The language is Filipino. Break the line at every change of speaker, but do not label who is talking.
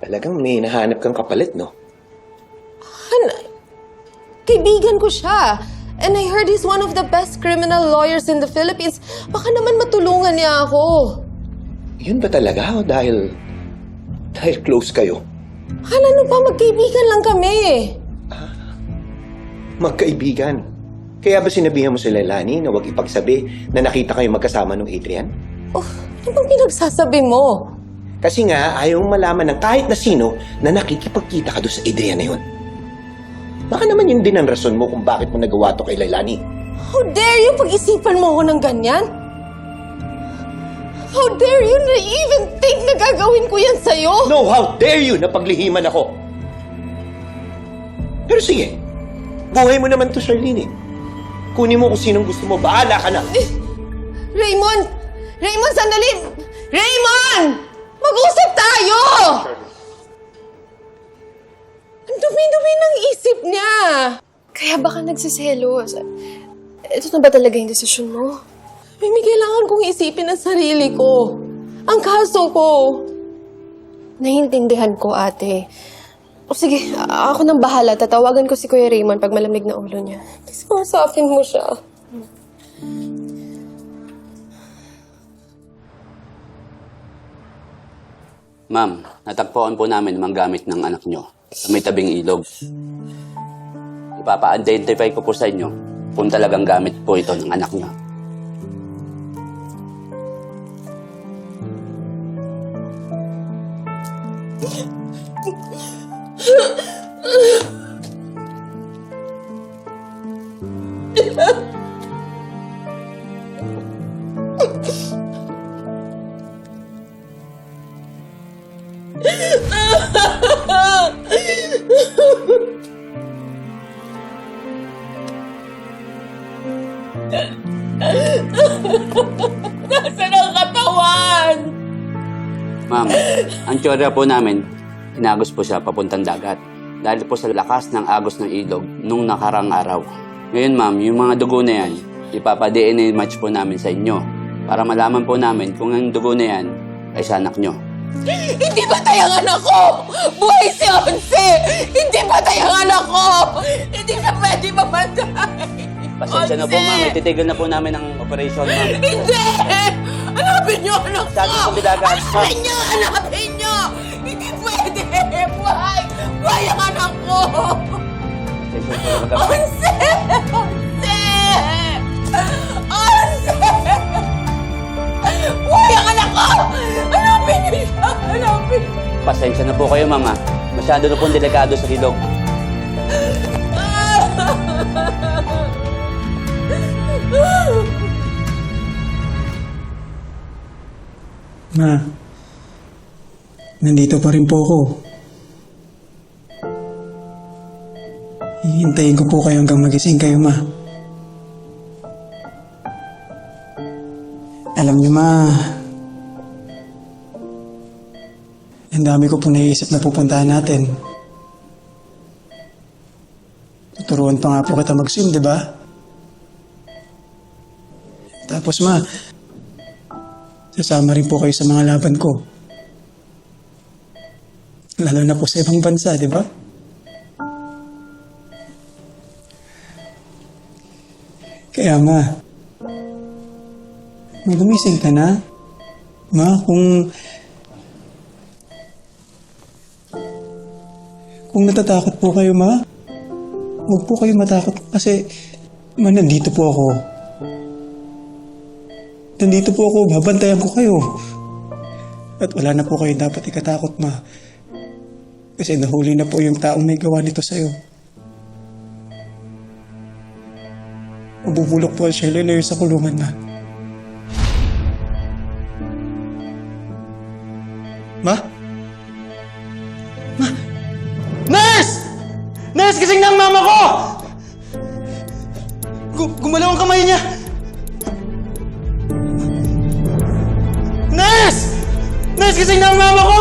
Talagang may nahanap kang kapalit, no?
Han- kaibigan ko siya. And I heard he's one of the best criminal lawyers in the Philippines. Baka naman matulungan niya ako.
Yun ba talaga? O dahil... Dahil close kayo?
Han, ano ba? Magkaibigan lang kami.
Magkaibigan. Kaya ba sinabihan mo sila, Lani, na huwag ipagsabi na nakita kayo magkasama ng Adrian?
Oh, ano bang pinagsasabi mo?
Kasi nga, ayaw mong malaman ng kahit na sino na nakikipagkita ka doon sa Adrian na yun. Baka naman yun din ang rason mo kung bakit mo nagawa to kay Lailani.
How dare you pag-isipan mo ako ng ganyan? How dare you na even think na gagawin ko yan sa'yo?
No, how dare you na paglihiman ako? Pero sige, buhay mo naman to, Charlene. eh. Kunin mo kung sinong gusto mo, bahala ka na.
Raymond! Raymond, sandali! Raymond! Mag-usap tayo! Ang dumi-dumi ng isip niya.
Kaya baka nagsiselos. Ito na ba talaga yung desisyon mo?
May kailangan kong isipin ang sarili ko. Ang kaso ko.
Naiintindihan ko, ate. O sige, ako nang bahala. Tatawagan ko si Kuya Raymond pag malamig na ulo niya.
Kausapin mo siya.
Ma'am, natagpuan po namin ang gamit ng anak nyo sa may tabing ilog. Ipapa-identify ko po sa inyo kung talagang gamit po ito ng anak nyo.
Nasaan ang katawan?
Ma'am, ang teorya po namin, inagos po siya papuntang dagat. Dahil po sa lakas ng agos ng ilog nung nakarang araw. Ngayon ma'am, yung mga dugo na yan, ipapa-DNA match po namin sa inyo para malaman po namin kung ang dugo na yan ay sa anak nyo.
Hindi ba tayangan ako? Buhay si Onse! Hindi ba tayangan ako? Hindi ka pwede mamatay!
Pasensya na po ma'am, ititigil na po namin ang operation ma'am.
Hindi! Hanapin niyo anak ko!
Sabi ko, bilagaan.
Hanapin niyo! Hanapin niyo! Hindi pwede! Buhay! Buhay ang anak ko!
Pasensya po ma'am.
Onse! Onse! Onse! Buhay ang anak ko! Hanapin niyo siya! Hanapin niyo!
Pasensya na po kayo ma'am. Masyado na pong delikado sa ilog.
Ma, nandito pa rin po ako. Hihintayin ko po kayo hanggang magising kayo, ma. Alam niyo, ma, ang dami ko po naiisip na pupuntahan natin. Tuturuan pa nga po kita mag-swim, di ba? Tapos, ma, Sasama rin po kayo sa mga laban ko. Lalo na po sa ibang bansa, di ba? Kaya ma, magumising ka na. Ma, kung... Kung natatakot po kayo, ma, huwag po kayo matakot kasi ma, nandito po ako. Nandito po ako, babantayan ko kayo. At wala na po kayo dapat ikatakot, ma. Kasi nahuli na po yung taong may gawa nito sa'yo. Mabubulok po Shelo na sa kulungan, ma. Ma? Ma? Nurse! Nurse, gising na ang mama ko! Gu- gumalaw ang kamay niya! Nurse! Nurse, gising na ang mama ko!